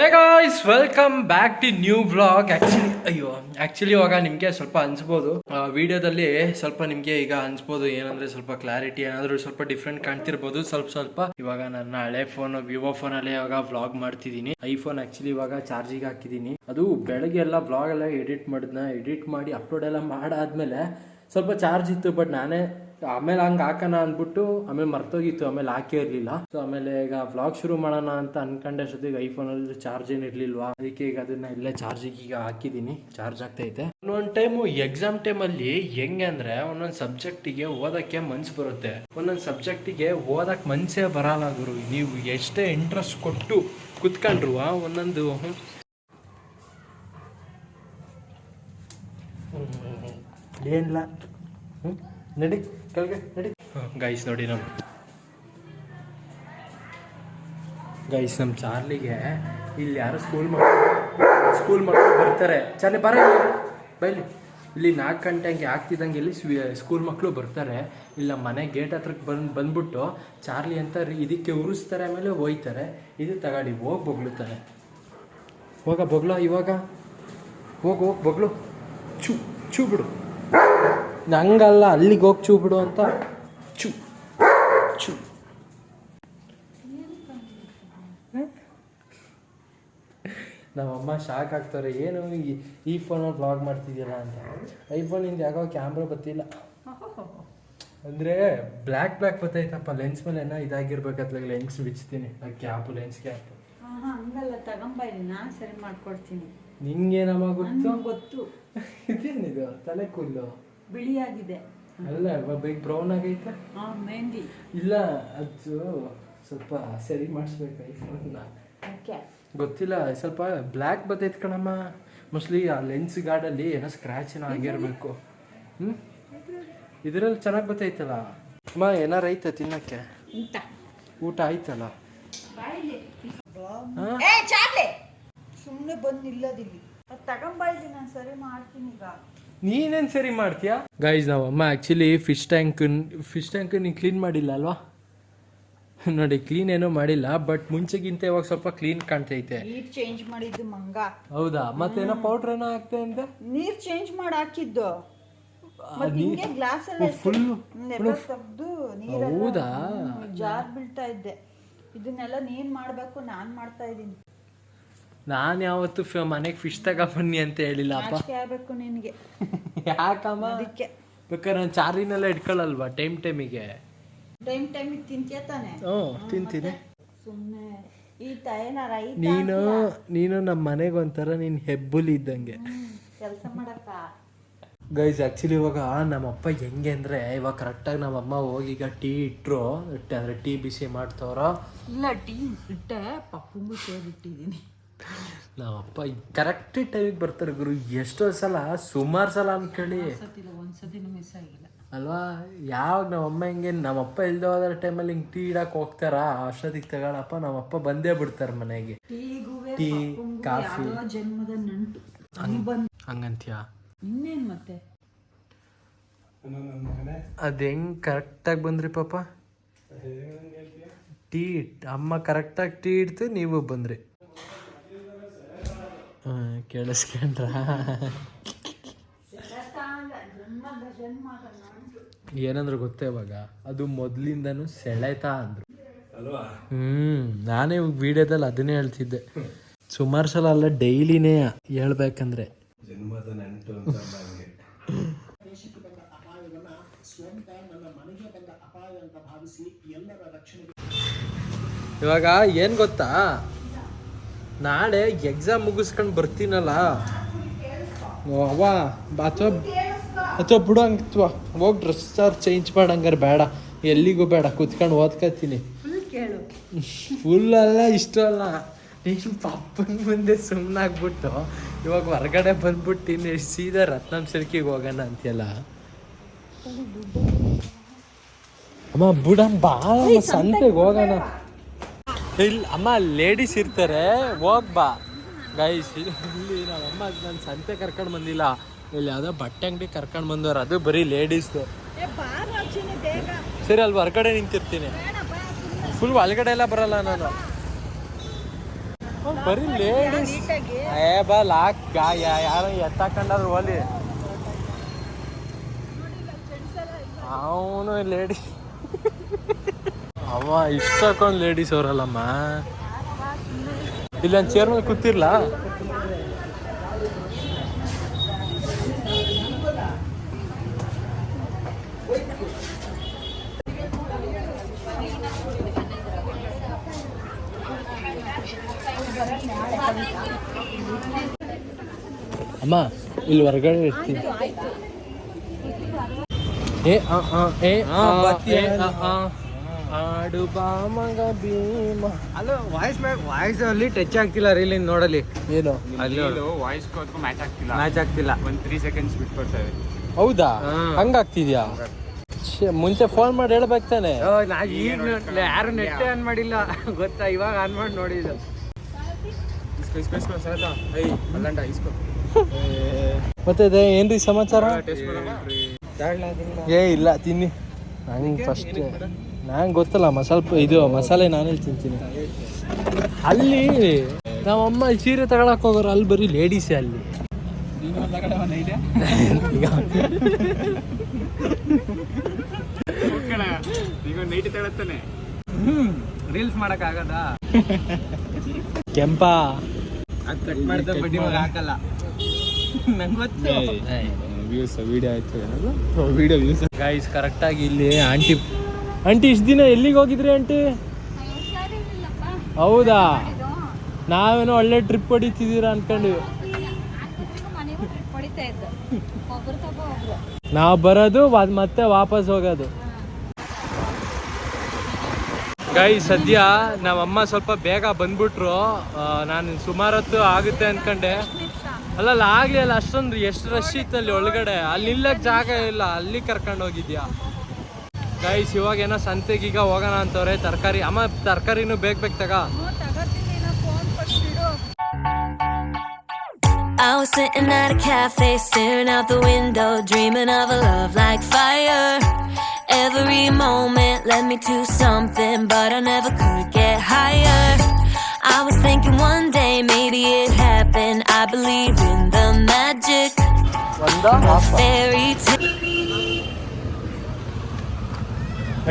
Hey guys welcome back to new vlog actually ಅಯ್ಯೋ actually ಇವಾಗ ನಿಮಗೆ ಸ್ವಲ್ಪ ಅನ್ಸ್ಬೋದು. ವಿಡಿಯೋದಲ್ಲಿ ಸ್ವಲ್ಪ ನಿಮಗೆ ಈಗ ಅನ್ಸ್ಬೋದು, ಏನಂದ್ರೆ ಸ್ವಲ್ಪ ಕ್ಲಾರಿಟಿ ಏನಾದರೂ ಸ್ವಲ್ಪ ಡಿಫ್ರೆಂಟ್ ಕಾಣ್ತಿರ್ಬೋದು. ಸ್ವಲ್ಪ ಸ್ವಲ್ಪ ಇವಾಗ ನನ್ನ ಹಳೆ ಫೋನ್ ವಿವೋ ಫೋನ್ ಅಲ್ಲಿ ಇವಾಗ ವ್ಲಾಗ್ ಮಾಡ್ತಿದ್ದೀನಿ. ಐಫೋನ್ ಆಕ್ಚುಲಿ ಇವಾಗ ಚಾರ್ಜಿಗೆ ಹಾಕಿದ್ದೀನಿ. ಅದು ಬೆಳಗ್ಗೆ ಎಲ್ಲ ವ್ಲಾಗ್ ಎಲ್ಲ ಎಡಿಟ್ ಮಾಡಿದ್ನ ಎಡಿಟ್ ಮಾಡಿ ಅಪ್ಲೋಡ್ ಎಲ್ಲ ಮಾಡಾದ್ಮೇಲೆ ಸ್ವಲ್ಪ ಚಾರ್ಜ್ ಇತ್ತು ಬಟ್ ನಾನೇ ಆಮೇಲೆ ಹಂಗೆ ಹಾಕೋಣ ಅಂದ್ಬಿಟ್ಟು ಆಮೇಲೆ ಮರ್ತೋಗಿತ್ತು ಆಮೇಲೆ ಹಾಕೇ ಇರಲಿಲ್ಲ. ಸೊ ಆಮೇಲೆ ಈಗ ವ್ಲಾಗ್ ಶುರು ಮಾಡೋಣ ಅಂತ ಅನ್ಕೊಂಡೆ ಅಷ್ಟೊತ್ತಿಗೆ ಐಫೋನಲ್ಲಿ ಚಾರ್ಜ್ ಏನು ಇರಲಿಲ್ವಾ? ಅದಕ್ಕೆ ಈಗ ಅದನ್ನ ಇಲ್ಲೇ ಚಾರ್ಜಿಗೆ ಈಗ ಹಾಕಿದ್ದೀನಿ ಚಾರ್ಜ್ ಆಗ್ತೈತೆ ಒಂದೊಂದು ಟೈಮು ಎಕ್ಸಾಮ್ ಟೈಮಲ್ಲಿ ಹೆಂಗೆ ಅಂದರೆ ಒಂದೊಂದು ಸಬ್ಜೆಕ್ಟಿಗೆ ಓದೋಕ್ಕೆ ಮನ್ಸು ಬರುತ್ತೆ. ಒಂದೊಂದು ಸಬ್ಜೆಕ್ಟಿಗೆ ಓದಕ್ಕೆ ಮನಸ್ಸೇ ಬರಲ್ಲ ಗುರು. ನೀವು ಎಷ್ಟೇ ಇಂಟ್ರೆಸ್ಟ್ ಕೊಟ್ಟು ಕುತ್ಕೊಂಡ್ರು ಒಂದೊಂದು ಏನಿಲ್ಲ ಹ್ಞೂ ನಡಿ, ಕೆಳಗೆ ನಡಿ. ಗೈಸ್ ನೋಡಿ ನಮ್ಮ ಗೈಸ್ ನಮ್ಮ ಚಾರ್ಲಿಗೆ ಇಲ್ಲಿ ಯಾರೋ ಸ್ಕೂಲ್ ಮಕ್ಕಳು ಸ್ಕೂಲ್ ಮಕ್ಕಳು ಬರ್ತಾರೆ. ಚಾರ್ಲಿ ಬರ. ಬೈಲಿ ಇಲ್ಲಿ. ನಾಲ್ಕು ಗಂಟೆ ಹಂಗೆ ಆಗ್ತಿದ್ದಂಗೆ ಇಲ್ಲಿ ಸ್ಕೂಲ್ ಮಕ್ಕಳು ಬರ್ತಾರೆ. ಇಲ್ಲ ಮನೆ ಗೇಟ್ ಹತ್ರಕ್ಕೆ ಬಂದು ಬಂದ್ಬಿಟ್ಟು ಚಾರ್ಲಿ ಅಂತ ಇದಕ್ಕೆ ಉರಿಸ್ತಾರೆ, ಆಮೇಲೆ ಹೋಯ್ತಾರೆ. ಇದು ತಗೊಳ್ಳಿ, ಹೋಗಿ ಬೊಗ್ಳುತ್ತಾನೆ ಹೋಗ ಬೊಗ್ಲೋ ಇವಾಗ. ಹೋಗು, ಹೋಗಿ ಬೊಗ್ಳು. ಚೂ ಚೂ ಬಿಡು. ನಂಗಲ್ಲ ಅಲ್ಲಿಗೆ ಹೋಗಿ ಚೂ ಬಿಡು ಅಂತ. ಚೂ ಚೂ ನಮ್ಮಮ್ಮ ಶಾಕ್ ಆಗ್ತಾರೆ. ಏನು ಈ- ಈ ಫೋನಲ್ಲಿ ಬ್ಲಾಗ್ ಮಾಡ್ತಿದ್ಯಲ್ಲ ಅಂತ. ಐಫೋನಿಂದ ಯಾಕೋ ಕ್ಯಾಮ್ರಾ ಬತ್ತಿಲ್ಲ ಅಂದರೆ ಬ್ಲ್ಯಾಕ್ ಬ್ಲ್ಯಾಕ್ ಬತ್ತೈತಪ್ಪ. ಲೆನ್ಸ್ ಮೇಲೆ ಏನೋ ಇದಾಗಿರ್ಬೇಕಾದ್ರೆ ಲೆನ್ಸ್ ಬಿಚ್ತೀನಿ. ಕ್ಯಾಪು ಲೆನ್ಸ್ ಕ್ಯಾಪು ಹಂಗಲ್ಲ. ತಗೊಂಬೈರಿ ನಾನು ಸರಿ ಮಾಡ್ಕೊಡ್ತೀನಿ. ನಿಂಗೇನಮ್ಮ ಗೊತ್ತು? ಗೊತ್ತು. ಇದೇನಿದು? ತಲೆ ಕೂದಲು. ಬಿಳಿಯಾಗಿದೆ. ಅಲ್ಲ ಬೈಕ್ ಬ್ರೌನ್ ಆಗೈತೆ? ಹಾ ಮೆಹಂದಿ ಇಲ್ಲ ಅದು ಸ್ವಲ್ಪ ಸರಿ ಮಾಡಿಸ್ಬೇಕು ಐಫೋನ್ನ ಓಕೆ ಗೊತ್ತಿಲ್ಲ ಸ್ವಲ್ಪ ಬ್ಲ್ಯಾಕ್ ಬತ್ತೈತೆ ಕಣಮ್ಮ. ಮೋಸ್ಟ್ಲಿ ಆ ಲೆನ್ಸ್ ಗಾರ್ಡಲ್ಲಿ ಏನೋ ಸ್ಕ್ರ್ಯಾಚ್ ಏನೋ ಆಗಿರಬೇಕು. ಹ್ಞೂ ಇದರಲ್ಲಿ ಚೆನ್ನಾಗಿ ಬತ್ತೈತಲ್ಲ ಅಮ್ಮ ಏನಾರು ಐತ ತಿನ್ನಕ್ಕೆ? ಊಟ. ಊಟ ಆಯ್ತಲ್ಲ? ಸುಮ್ಮನೆ ಬಂದು ನಿಲ್ಲೋದಿಲ್ಲಿ. ಅದು ತಗೊಂಬೈಲಿ ನಾನು ಸರಿ ಮಾಡ್ತೀನಿ ಈಗ. ನೀನೇನು ಸರಿ ಮಾಡ್ತೀಯಾ? ಗೈಸ್ ನಾವು ಅಮ್ಮ actually fish tank fish tank ನೀವು ಕ್ಲೀನ್ ಮಾಡಿಲ್ಲ ಅಲ್ವಾ? ನೋಡಿ ಕ್ಲೀನ್ ಏನೋ ಮಾಡಿಲ್ಲ ಬಟ್ ಮುಂಚೆಗಿಂತ ಇವಾಗ ಸ್ವಲ್ಪ ಕ್ಲೀನ್ ಕಾಣ್ತೈತೆ. ನೀರ್ ಚೇಂಜ್ ಮಾಡಿದ್ದು ಮಂಗ. ಹೌದಾ? ಮತ್ತೇನೋ ಪೌಡ್ರ್ ಏನೋ ಹಾಕ್ತೆ ಅಂತ ನೀರ್ ಚೇಂಜ್ ಮಾಡಿ ಹಾಕಿದ್ದು. ಮತ್ತೆ ಹಿಂಗೆ ಗ್ಲಾಸ್ ಎಲ್ಲ full- ನೆಲ ತೆಗ್ದು ನೀರೆಲ್ಲ ಹೌದಾ? ಜಾರ್ ಬೀಳ್ತಾ ಇದ್ದೆ. ಇದನ್ನೆಲ್ಲ ನೀನ್ ಮಾಡ್ಬೇಕು ನಾನ್ ಮಾಡ್ತಾ ಇದ್ದೀನಿ. ನಾನು ಯಾವತ್ತು ಮನೆಗೆ ಫಿಶ್ ತಗೊಬನ್ನಿ ಅಂತ ಹೇಳಿಲ್ಲ ಅಪ್ಪ. ನಾಚಿಕೆ ನಿನಗೆ ನಿನ್ಗೆ. ಯಾಕಮ್ಮ? ಅದಕ್ಕೆ. ಬೇಕಾದ್ರೆ ನಾನು ಚಾರಿನೆಲ್ಲ ಇಟ್ಕೊಳ್ಳಲ್ವಾ ಟೈಮ್ ಟೈಮಿಗೆ? ಟೈಮ್ ಟೈಮಿಗೆ ತಿಂತೀಯ ತಾನೆ? ಹ್ಞೂ ತಿಂತೀನಿ. ಸುಮ್ಮನೆ ಈ ತಯನಾರ ಐತ ನೀನು ನೀನು ನಮ್ಮ ಮನೆಗೆ ಒಂಥರ ನೀನು ಹೆಬ್ಬುಲಿ ಇದ್ದಂಗೆ. ಕೆಲಸ ಮಾಡಕ್ಕ. ಗೈಸ್ ಆ್ಯಕ್ಚುಲಿ ಇವಾಗ ನಮ್ಮಪ್ಪ ಹೆಂಗೆ ಅಂದರೆ ಇವಾಗ ಕರೆಕ್ಟಾಗಿ ನಮ್ಮಮ್ಮ ಹೋಗಿ ಈಗ ಟೀ ಇಟ್ಟರು ಅಂದರೆ ಟೀ ಬಿಸಿ ಮಾಡ್ತವ್ರು. ಇಲ್ಲ ಟೀ ಇಟ್ಟೆ ಪಪ್ಪಂಗೂ ಸೇರಿಟ್ಟಿದ್ದೀನಿ. ನಮ್ಮಪ್ಪ ಕರೆಕ್ಟ್ ಟೈಮಿಗೆ ಬರ್ತಾರೆ ಗುರು. ಎಷ್ಟೋ ಸಲ ಸುಮಾರು ಸಲ ಒಂದ್ಸತಿನೂ ಮಿಸ್ ಆಗಿಲ್ಲ. ಅಲ್ವಾ? ಯಾವಾಗ ನಮ್ಮಮ್ಮ ಹಿಂಗೆ ನಮ್ಮಪ್ಪ ಇಲ್ದೇ ಹೋದ ಟೈಮಲ್ಲಿ ಹಿಂಗೆ ಟೀ ಇಡಕ್ಕೆ ಹೋಗ್ತಾರ? ಅಷ್ಟೊತ್ತಿಗೆ ತಗೊಳಪ್ಪ ನಮ್ಮಪ್ಪ ಬಂದೇ ಬಿಡ್ತಾರೆ ಮನೆಗೆ. ಟೀಗುವೆ ಟೀ ಕಾಫಿ. ಜನ್ಮದ ನಂಟು. ಹಂಗಂತೀಯ? ಇನ್ನೇನ್ ಮತ್ತೆ? ಅದು ಹೆಂಗೆ ಕರೆಕ್ಟಾಗಿ ಬಂದ್ರಿ ಪಾಪ? ಟೀ ಇಟ್ ಅಮ್ಮ ಕರೆಕ್ಟಾಗಿ ಟೀ ಇಡ್ತು ನೀವು ಬಂದ್ರಿ. ಹಾಂ ಕೇಳಿಸ್ಕೊಂಡ್ರ? ಏನಂದ್ರು ಗೊತ್ತೇ ಇವಾಗ? ಅದು ಮೊದಲಿಂದನೂ ಸೆಳೆತ ಅಂದ್ರು. ಹ್ಮ್ ನಾನೇ ವಿಡಿಯೋದಲ್ಲಿ ಅದನ್ನೇ ಹೇಳ್ತಿದ್ದೆ. ಸುಮಾರು ಸಲ ಅಲ್ಲ ಡೈಲಿನೇ ಹೇಳ್ಬೇಕಂದ್ರೆ. ಜನ್ಮದ ನೆಂಟು ಅಂತ ನನಗೆ ಇವಾಗ ಏನು ಗೊತ್ತಾ? ನಾಳೆ ಎಕ್ಸಾಮ್ ಮುಗಿಸ್ಕೊಂಡು ಬರ್ತೀನಲ್ಲ. ಅವ್ವ ಅಥವಾ ಅಥವಾ ಬಿಡು ಹಂಗೆ ಹೋಗಿ ಡ್ರೆಸ್ ಸಾರ್ ಚೇಂಜ್ ಮಾಡಂಗಾರೆ ಬೇಡ. ಎಲ್ಲಿಗೂ ಬೇಡ ಕುತ್ಕೊಂಡು ಓದ್ಕೊತೀನಿ ಫುಲ್ ಅಲ್ಲ ಇಷ್ಟ ಅಲ್ಲ. ನೀನು ಪಪ್ಪನ ಮುಂದೆ ಸುಮ್ಮನಾಗ್ಬಿಟ್ಟು ಇವಾಗ ಹೊರಗಡೆ ಬಂದ್ಬಿಟ್ಟು ಇನ್ನು ಸೀದಾ ರತ್ನಂ ಸಿಲ್ಕಿಗೆ ಹೋಗೋಣ ಅಂತೆಲ್ಲ ಅಮ್ಮ ಬಿಡಮ್ಮ ಬಾ ಸಂತೆಗೆ ಹೋಗೋಣ. ಇಲ್ಲ ಅಮ್ಮ ಲೇಡೀಸ್ ಇರ್ತಾರೆ. ಹೋಗ್ ಬಾ. ಗೈಸ್ ಇಲ್ಲಿ ನಮ್ಮಮ್ಮ ನನ್ನ ಸಂತೆ ಕರ್ಕೊಂಡು ಬಂದಿಲ್ಲ. ಇಲ್ಲಿ ಯಾವುದೋ ಬಟ್ಟೆ ಅಂಗಡಿ ಕರ್ಕೊಂಡು ಬಂದವ್ರು. ಅದು ಬರೀ ಲೇಡೀಸ್ದು ಬೇಗ. ಸರಿ ಅಲ್ಲಿ ಹೊರಗಡೆ ನಿಂತಿರ್ತೀನಿ. ಫುಲ್ ಒಳಗಡೆ ಎಲ್ಲ ಬರಲ್ಲ ನಾನು. ಬರೀ ಲೇಡೀಸ್ ಏ ಬಾ ಲಾಕ್ ಯಾರೋ ಎತ್ತಾಕೊಂಡಾದ್ರು ಓಲಿ ಅವನು ಲೇಡಿ ಅವ ಇಷ್ಟಕ್ಕೊಂದು ಲೇಡೀಸ್ ಅವರಲ್ಲಮ್ಮ. ಇಲ್ಲ ಚೇರ್ ಮೇಲೆ ಕೂತಿರ್ಲಾ? ಅಮ್ಮ ಇಲ್ಲಿ ಹೊರಗಡೆ ಇರ್ತೀನಿ. ಏ ಆ ಆ ಏ ಆ ಏ ಆ. ಆಡು ಬಾ ಮಗ ಭೀಮ. ಅಲ್ಲ ವಾಯ್ಸ್ ವಾಯ್ಸ್ ಅಲ್ಲಿ ಟಚ್ ಆಗ್ತಿಲ್ಲ ರೀಲ್ ನೋಡಲಿ ಏನು? ಅಲ್ಲಿ ವಾಯ್ಸ್ ಮ್ಯಾಚ್ ಆಗ್ತಿಲ್ಲ. ಮ್ಯಾಚ್ ಆಗ್ತಿಲ್ಲ. ಒಂದು ತ್ರೀ ಸೆಕೆಂಡ್ಸ್ ಬಿಟ್ಟು ಕೊಡ್ತೇವೆ ಹೌದಾ. ಹಂಗಾಗ್ತಿದ್ಯಾ? ಮುಂಚೆ ಫೋನ್ ಮಾಡಿ ಹೇಳ್ಬೇಕು ತಾನೆ. ಯಾರು ನೆಟ್ ಆನ್ ಮಾಡಿಲ್ಲ. ಗೊತ್ತಾ ಇವಾಗ ಆನ್ ಮಾಡಿ ನೋಡಿದ್ದು ಮತ್ತೆ ಅದೇ ಏನ್ರಿ ಸಮಾಚಾರ? ಟೇಸ್ಟ್ ಏ ಇಲ್ಲ ತಿನ್ನಿ. ನಂಗೆ ಫಸ್ಟ್ ನಂಗೆ ಗೊತ್ತಲ್ಲ, ಮಸಾಲೆ ಇದು ಮಸಾಲೆ ನಾನೇ ತಿಂತೀನಿ. ಅಲ್ಲಿ ನಮ್ಮಮ್ಮ ಸೀರೆ ತಗೊಳಕ್ ಹೋಗೋರು ಅಲ್ಲಿ ಬರೀ ಲೇಡೀಸೇ ಅಲ್ಲಿ. ರೀಲ್ಸ್ ಮಾಡಕ್ ಆಗದ ಕೆಂಪ. ಅದು ಕಟ್ ಮಾಡಿದ ಬಡ್ಡಿ ಹಾಕಲ್ಲ ನಂಗೆ ಗೊತ್ತು ವ್ಯೂಸ್ ವಿಡಿಯೋ ಆಯ್ತು ವಿಡಿಯೋ ವ್ಯೂಸ್ ಗೈಸ್ ಕರೆಕ್ಟಾಗಿ ಇಲ್ಲಿ ಆಂಟಿ ಆಂಟಿ ಇಷ್ಟು ದಿನ ಎಲ್ಲಿಗೆ ಹೋಗಿದ್ರಿ ಆಂಟಿ ಹೌದಾ? ನಾವೇನೋ ಒಳ್ಳೆ ಟ್ರಿಪ್ ಹೊಡಿತಿದ್ದೀರಾ ಅನ್ಕೊಂಡು ನಾವ್ ಬರೋದು ಮತ್ತೆ ವಾಪಸ್ ಹೋಗೋದು. ಗೈ ಸದ್ಯ ನಮ್ಮಮ್ಮ ಸ್ವಲ್ಪ ಬೇಗ ಬಂದ್ಬಿಟ್ರು. ನಾನು ಸುಮಾರು ಹೊತ್ತು ಆಗುತ್ತೆ ಅನ್ಕೊಂಡೆ. ಅಲ್ಲಲ್ಲ, ಆಗ್ಲಿ ಅಲ್ಲ, ಅಷ್ಟೊಂದು ಎಷ್ಟು ರಶ್ ಇತ್ತು ಅಲ್ಲಿ ಒಳಗಡೆ. ಅಲ್ಲಿ ಇಲ್ಲ ಜಾಗ ಇಲ್ಲ. ಅಲ್ಲಿ ಕರ್ಕೊಂಡು ಹೋಗಿದ್ಯಾ? ಗೈಸ್ ಇವಾಗ ಏನೋ ಸಂತೆಗೀಗ ಹೋಗೋಣ ಅಂತವ್ರೆ ತರಕಾರಿ ಅಮ್ಮ ತರಕಾರಿನೂ ಬೇಕು ಬೇಕು ತಗ ತಗೋತೀನಿ ನಾ ಫೋನ್ ಫಸ್ಟ್ ಇಡು I was sitting at a cafe, staring out the window, dreaming of a love like fire. Every moment led me to something, but I never could get higher. I was thinking one day maybe it happened. I believe in the magic ಒಂದ of fairy tale.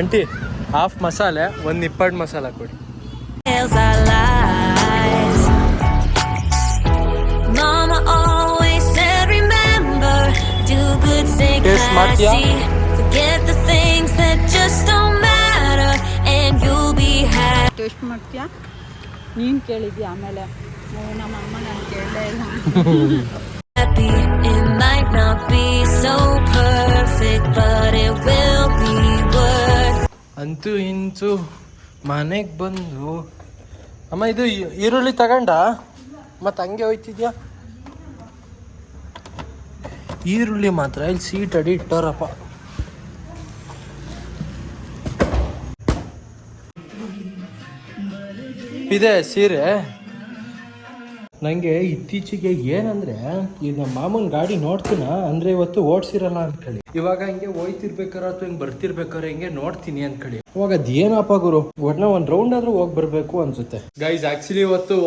Aunty half ಮಸಾಲೆ ಒಂದು ನಿಪ್ಪಟ್ಟು ಮಸಾಲ ಕೊಡಿ Tales are lies. Mama always said, remember, do good, stay Taste ಮಾಡ್ತೀಯಾ? classy. Forget the things that just don't matter, and you'll be happy. Taste ಮಾಡ್ತೀಯಾ ನೀನು ಕೇಳಿದ್ಯಾ ಆಮೇಲೆ ಓ, ನಮ್ಮ ಅಮ್ಮ ನಾನು ಕೇಳಲೇ ಇಲ್ಲ It might not be so perfect, but it will be worth. ಅಂತೂ ಇಂತೂ ಮನೆಗೆ ಬಂದು ಅಮ್ಮ, ಇದು ಈರುಳ್ಳಿ ತಗೊಂಡ? ಮತ್ತೆ ಹಂಗೆ ಹೋಯ್ತಿದ್ಯಾ? ಈರುಳ್ಳಿ ಮಾತ್ರ, ಇಲ್ಲಿ ಸೀಟ್ ಅಡಿ ಇಟ್ಟೋರಪ್ಪ ಇದೆ ಸೀರೆ. ನನಗೆ ಇತ್ತೀಚೆಗೆ ಏನಂದ್ರೆ, ಈಗ ನಮ್ಮ ಮಾಮೂನ್ ಗಾಡಿ ನೋಡ್ತೀನ? ಅಂದ್ರೆ ಇವತ್ತು ಓಡಿಸಿರಲ್ಲ ಅಂತ ಅನ್ಕೊಳ್ಳಿ ಇವಾಗ ಹಿಂಗೆ ಹೋಯ್ತಿರ್ಬೇಕಾರೆ ಅಥವಾ ಹಿಂಗೆ ಬರ್ತಿರ್ಬೇಕಾರೆ ಹಿಂಗೆ ನೋಡ್ತೀನಿ ಅನ್ಕೊಳ್ಳಿ. ಅವಾಗ ಅದೇನಪ್ಪ ಗುರು? ಒಟ್ನ ಒಂದ್ ರೌಂಡ್ ಆದ್ರೂ ಹೋಗಿ ಬರಬೇಕು ಅನ್ಸುತ್ತೆ. ಗೈಸ್ ಆಕ್ಚುಲಿ ಇವತ್ತು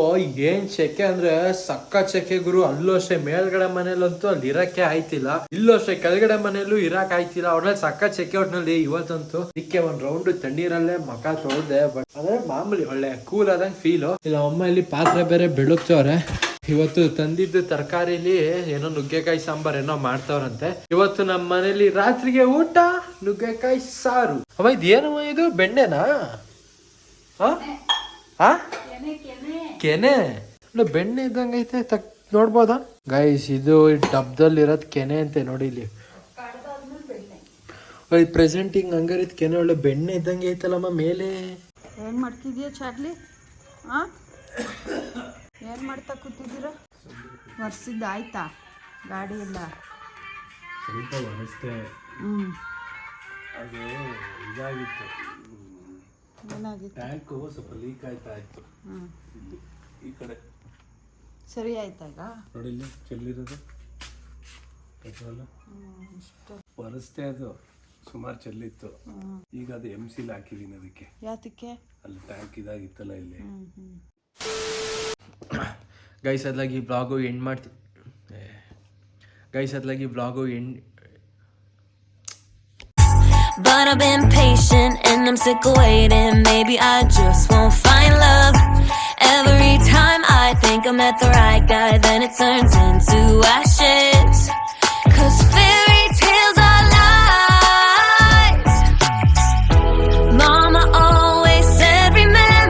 ಏನ್ ಸೆಕೆ ಅಂದ್ರೆ ಸಕ್ಕ ಚೆಕೆ ಗುರು. ಅಲ್ಲೂ ಅಷ್ಟೇ ಮೇಲ್ಗಡೆ ಮನೇಲಂತೂ ಅಲ್ಲಿ ಇರಕ್ಕೆ ಆಯ್ತಿಲ್ಲ. ಇಲ್ಲೂ ಅಷ್ಟೇ ಕೆಳಗಡೆ ಮನೇಲೂ ಇರಕ್ ಆಯ್ತಿಲ್ಲ. ಒಟ್ನಲ್ಲಿ ಸಕ್ಕ ಚೆಕೆ ಒಟ್ನಲ್ಲಿ ಇವತ್ತಂತೂ. ಇದಕ್ಕೆ ಒಂದ್ ರೌಂಡ್ ತಣ್ಣೀರಲ್ಲೇ ಮಕ ತೊಳ್ದೆ ಬಟ್ ಅಂದ್ರೆ ಮಾಮೂಲಿ ಒಳ್ಳೆ ಕೂಲ್ ಆದಂಗ್ ಫೀಲು ಇಲ್ಲ ಅಮ್ಮ ಇಲ್ಲಿ ಪಾತ್ರೆ ಬೇರೆ ಬೆಳುತ್ತವ್ರೆ ಇವತ್ತು ತಂದಿದ್ದು ತರಕಾರಿಲಿ ಏನೋ ನುಗ್ಗೆಕಾಯಿ ಸಾಂಬಾರ್ ಏನೋ ಮಾಡ್ತಾವ್ರಂತೆ. ಇವತ್ತು ನಮ್ಮ ಮನೇಲಿ ರಾತ್ರಿಗೆ ಊಟ ನುಗ್ಗೆಕಾಯಿ ಸಾರು. ಅವ ಇದೇನು ಇದು? ಬೆಣ್ಣೆನಾ? ಆ? ಆ? ಕೆನೆ ಬೆಣ್ಣೆ ಇದ್ದಂಗೆ ಐತೆ ತಕ್ ನೋಡ್ಬೋದಾ? ಗೈಸ್ ಇದು ಡಬ್ದಲ್ಲಿ ಇರೋದ್ ಕೆನೆ ಅಂತೆ ನೋಡಿ ಇಲ್ಲಿ. ಪ್ರೆಸೆಂಟ್ ಹಿಂಗ್ ಹಂಗಾರಿದ್ ಕೆನೆ ಒಳ್ಳೆ ಬೆಣ್ಣೆ ಇದ್ದಂಗೆ ಐತಲ್ಲಮ್ಮ ಮೇಲೆ. ಏನ್ ಮಾಡ್ತಿದ್ಯಾ ಚಾರ್ಲಿ? ಹಾಂ ಏನು ಮಾಡ್ತಾ ಕೂತಿದ್ದೀರ? ವರ್ಷದ ಆಯ್ತಾ? ಗಾಡಿ ಎಲ್ಲ ಸ್ವಲ್ಪ ಒರೆಸ್ತೆ ಹ್ಞೂ ಅದು ಇದಾಗಿತ್ತು. ಏನಾಗಿತ್ತು? ಟ್ಯಾಂಕು ಸ್ವಲ್ಪ ಲೀಕ್ ಆಯ್ತಾ ಇತ್ತು. ಹ್ಞೂ ಈ ಕಡೆ. ಸರಿ ಆಯ್ತಾ ಈಗ? ನೋಡಿ ಇಲ್ಲಿ ಚೆಲ್ಲಿರೋದು. ಪೆಟ್ರೋಲ್. ಒರೆಸ್ತೆ ಅದು. ಸುಮಾರು ಚೆಲ್ಲಿತ್ತು. ಈಗ ಅದು ಎಂ ಸಿಲ್ ಹಾಕಿದ್ದೀನಿ ಅದಕ್ಕೆ. ಯಾತಕ್ಕೆ? ಅಲ್ಲಿ ಟ್ಯಾಂಕ್ ಇದಾಗಿತ್ತಲ್ಲ ಇಲ್ಲಿ. ಗೈಸ್ ಅದ್ಲಾಗಿ ಬ್ಲಾಗು ಎಂಡ್ ಮಾಡ್ತಿ guys ಅದ್ಲಾಗಿ blog end But I've been patient and I'm sick of waiting. Maybe I just won't find love. Every time I think I met the right guy, then it turns into